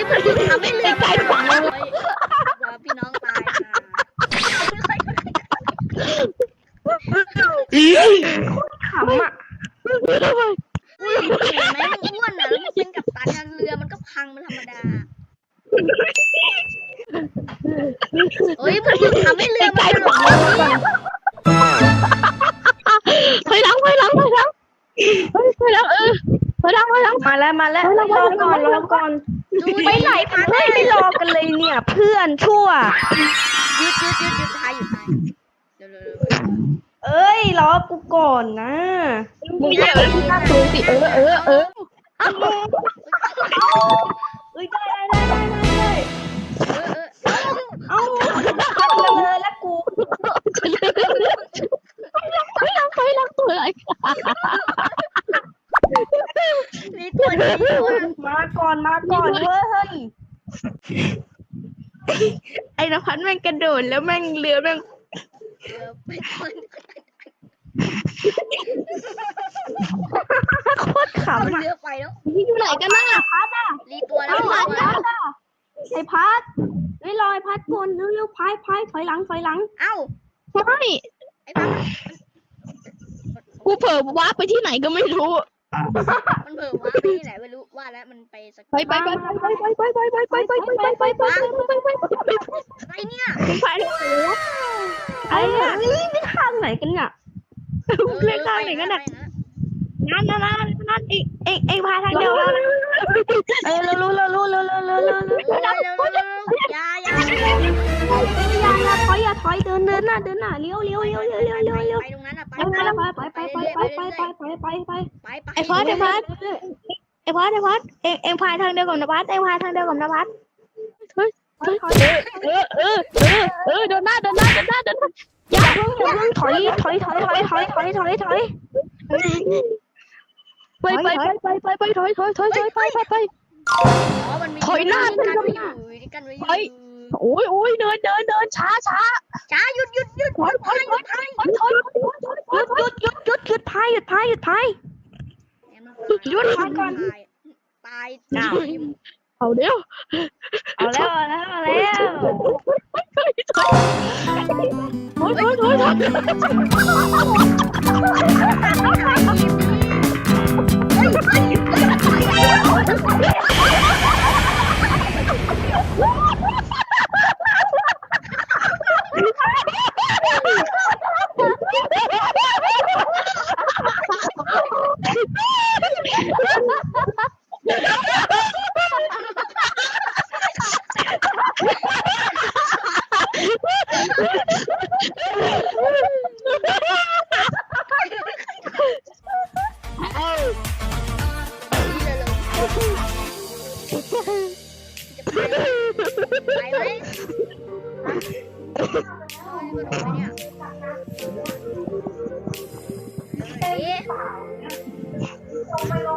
ยมันคือทำให้เรือมันกระโดดเลยว่าพี่น้องตายค่ะขำอะเห็นไหมมันอ้วนอะแล้วมันเป็นกับตันอะเรือมันก็พังมันธรรมดาเฮ้ยมันคือทำให้เรือมันกระโดดเลยถอยหลังถอยหลังถอยหลังเฮ้ยถอยหลังเออถอยหลังถอยหลังมาแล้วมาแล้วรอก่อนรอก่อนดูดิ ไปไหนพักไม่ไม่รอกันเลยเนี่ย เพื่อนชั่ว หยุดหยุดหยุดหยุดทายหยุดทายเร็วเร็วเร็วเอ้ยรอกูก่อนนะมึงอย่าเออมึงน่าสูงสิเออเออเออเอ้ยได้ได้ได้ได้ได้เออเออเอ้าเลยแล้วกูถอยหลังถอยหลังถอยหลัง นนี้มาก่อนมาก่อนเว้ยเฮ้ยไอ้นภัสแม่งกระโดดแล้วแม่งเรือแม่งโคตรเอาขำอะเรือไปแล้วอยู่ไหนกันน่ะพัดอะรีตัวแล้วไอ้พัดตัวแล้วไอ้พัดเฮ้ยรอไอ้พัดก่อนเร็วๆพายพายถอยหลังถอยหลัง เอ้าไม่ไอ้พังกูเผลอว้าไปที่ไหนก็ไม่รู้ มันเผลอว่าไปที่ไหนไม่รู้ว่าแล้วมันไปสักไปไปไปไปไปไปไปไปไปไปไปไปไปไปไปไปอะไรเนี่ยไปไอ้เนี่ยนี่ไม่ทางไหนกันเนี่ยเล่นข้างไหนกันน่ะนั่นนั่นนั่นนั่นเองเองเองพาทางเดียวเอ้ยเรารู้เรารู้เรารู้เรารู้เรารู้เร็วเร็วเร็วเร็วยายาอย่าอ ย่าถอยอย่าถอยเดินเดินหน้าเดินหน้าเลี้ยวเลี้ยวเลี้ยวเลี้ยวเลี้ยวเลี้ยวเลี้ยวไปตรงนั้นอะไปไปไปไปไปไปไปไปไปไปไปไปไปไอ้พอดไอ้พอดไอ้พอดไอ้พอดเองเองพายทางเดียวกับนภัสเองพายทางเดียวกับนภัสเฮ้ยเฮ้ยเออเออเออเออเดินหน้าเดินหน้าเดินหน้าเดินหน้าอย่าเพิ่งอย่าเพิ่งถอยถอยถอยถอยถอยถอยถอยถอยไปไปไปไปไปไปถอยถอยถอยถอยไปไปไปอ๋อมันมีถอยหน้ากันไว้อยู่กันไว้อยู่ โอ้ยโอ้ยเดินเดินเดินช้าช้าจ้าหยุดหยุดหยุดถอยถอยถอยถอยถอยถอยถอยหยุดหยุดหยุดหยุดหยุดพายหยุดพายหยุดพายหยุดพักก่อนตายตายเอาเดี๋ยวเอาแล้วเอาแล้วเอาแล้วถอยถอยถอย Bye-bye. সময়